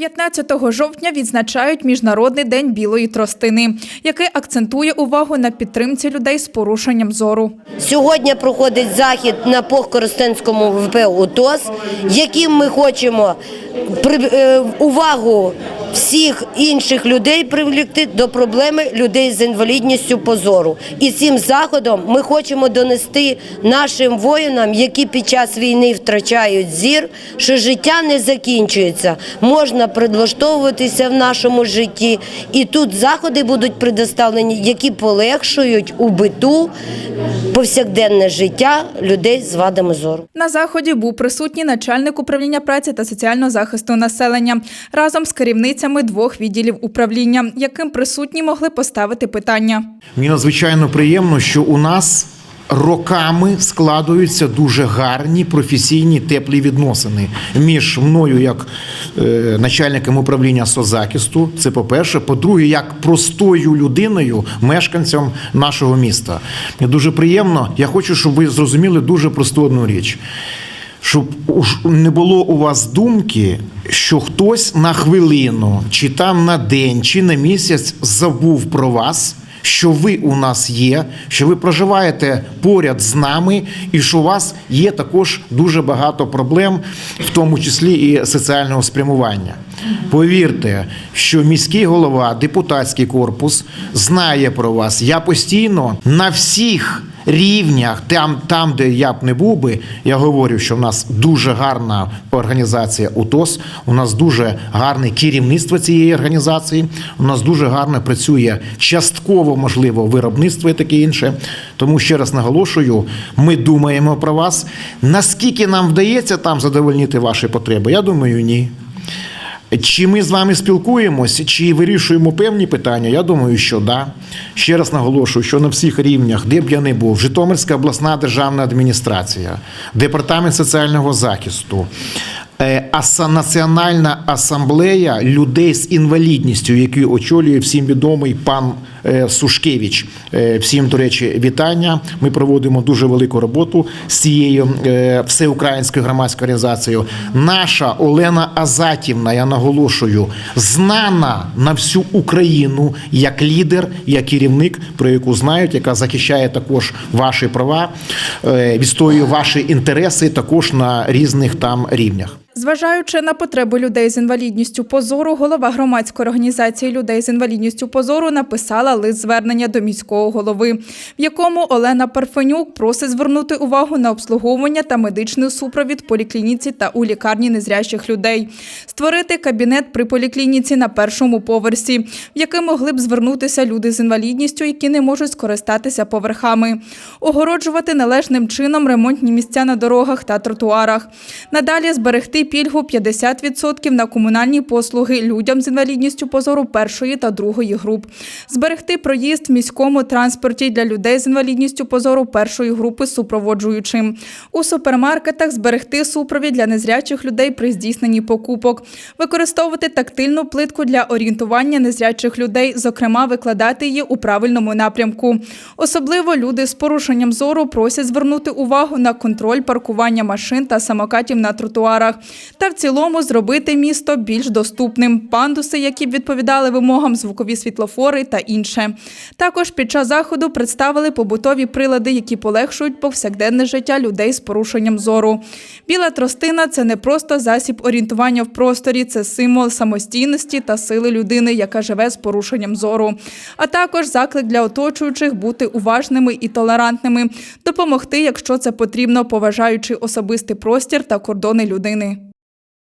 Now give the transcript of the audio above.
15 жовтня відзначають Міжнародний день білої тростини, який акцентує увагу на підтримці людей з порушенням зору. Сьогодні проходить захід на Похкоростенському ВП УТОС, яким ми хочемо е, увагу всіх інших людей привлекти до проблеми людей з інвалідністю по зору. І цим заходом ми хочемо донести нашим воїнам, які під час війни втрачають зір, що життя не закінчується. Можна предлаштовуватися в нашому житті. І тут заходи будуть предоставлені, які полегшують у биту повсякденне життя людей з вадами зору. На заході був присутній начальник управління праці та соціального захисту населення разом з керівницями двох відділів управління, яким присутні могли поставити питання. Мені надзвичайно приємно, що у нас роками складуються дуже гарні професійні теплі відносини між мною як е, начальником управління соцзахисту. Це по-перше. По-друге, як простою людиною, мешканцем нашого міста. Мені дуже приємно. Я хочу, щоб ви зрозуміли дуже просту одну річ. Щоб не було у вас думки, що хтось на хвилину, чи там на день, чи на місяць забув про вас, що ви у нас є, що ви проживаєте поряд з нами, і що у вас є також дуже багато проблем, в тому числі і соціального спрямування. Повірте, що міський голова, депутатський корпус знає про вас. Я постійно на всіх рівнях, там, там, де я б не був би, я говорю, що в нас дуже гарна організація УТОС, у нас дуже гарне керівництво цієї організації, у нас дуже гарно працює частково, можливо, виробництво і таке інше. Тому ще раз наголошую, ми думаємо про вас. Наскільки нам вдається там задовольнити ваші потреби? Я думаю, ні. Чи ми з вами спілкуємось, чи вирішуємо певні питання? Я думаю, що да. Ще раз наголошую, що на всіх рівнях, де б я не був, Житомирська обласна державна адміністрація, департамент соціального захисту. е, Національна асамблея людей з інвалідністю, які очолює всім відомий пан Сушкевич. Е, Всім, до речі, вітання. Ми проводимо дуже велику роботу з цією е, всеукраїнською громадською організацією. Наша Олена Азатівна, я наголошую, знана на всю Україну як лідер, як керівник, про яку знають, яка захищає також ваші права, е, відстоює ваші інтереси також на різних там рівнях. Зважаючи на потреби людей з інвалідністю позору, голова громадської організації людей з інвалідністю позору написала лист звернення до міського голови, в якому Олена Парфенюк просить звернути увагу на обслуговування та медичний супровід поліклініці та у лікарні незрящих людей, створити кабінет при поліклініці на першому поверсі, в який могли б звернутися люди з інвалідністю, які не можуть скористатися поверхами, огороджувати належним чином ремонтні місця на дорогах та тротуарах. Надалі зберегти пільгу 50% на комунальні послуги людям з інвалідністю позору першої та другої груп, зберегти проїзд в міському транспорті для людей з інвалідністю позору першої групи супроводжуючим. У супермаркетах зберегти супровід для незрячих людей при здійсненні покупок, використовувати тактильну плитку для орієнтування незрячих людей, зокрема викладати її у правильному напрямку. Особливо люди з порушенням зору просять звернути увагу на контроль паркування машин та самокатів на тротуарах та в цілому зробити місто більш доступним. Пандуси, які б відповідали вимогам, звукові світлофори та інше. Також під час заходу представили побутові прилади, які полегшують повсякденне життя людей з порушенням зору. Біла тростина це не просто засіб орієнтування в просторі, це символ самостійності та сили людини, яка живе з порушенням зору. А також заклик для оточуючих бути уважними і толерантними, допомогти, якщо це потрібно, поважаючи особистий простір та кордони людини.